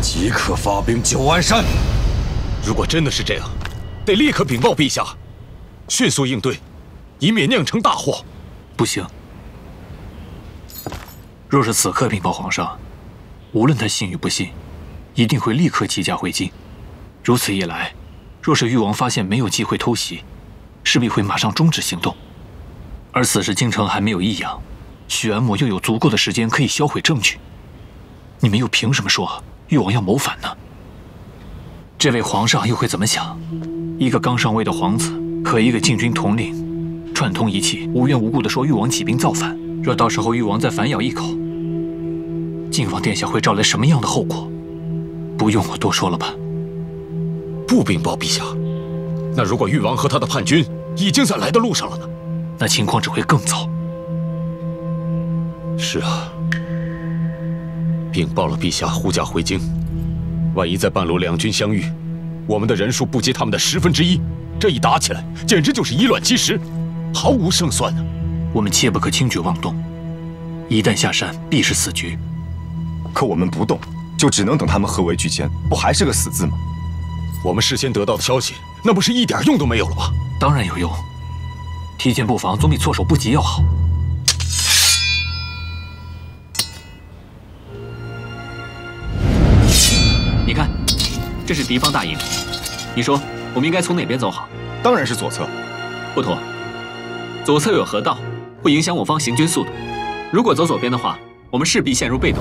即刻发兵九安山。如果真的是这样，得立刻禀报陛下，迅速应对，以免酿成大祸。不行，若是此刻禀报皇上，无论他信与不信，一定会立刻起驾回京。如此一来，若是誉王发现没有机会偷袭，势必会马上终止行动。而此时京城还没有异样，许安母又有足够的时间可以销毁证据。你们又凭什么说誉王要谋反呢？这位皇上又会怎么想？一个刚上位的皇子和一个禁军统领，串通一气，无缘无故的说誉王起兵造反。若到时候誉王再反咬一口，晋王殿下会招来什么样的后果？不用我多说了吧？不禀报陛下。那如果誉王和他的叛军已经在来的路上了呢？那情况只会更糟。是啊，禀报了陛下护驾回京。万一在半路两军相遇，我们的人数不及他们的十分之一，这一打起来，简直就是以卵击石，毫无胜算啊！我们切不可轻举妄动，一旦下山，必是死局。可我们不动，就只能等他们合围拒歼，不还是个死字吗？我们事先得到的消息，那不是一点用都没有了吗？当然有用，提前布防总比措手不及要好。看，这是敌方大营，你说我们应该从哪边走好？当然是左侧。不妥，左侧有河道，会影响我方行军速度。如果走左边的话，我们势必陷入被动。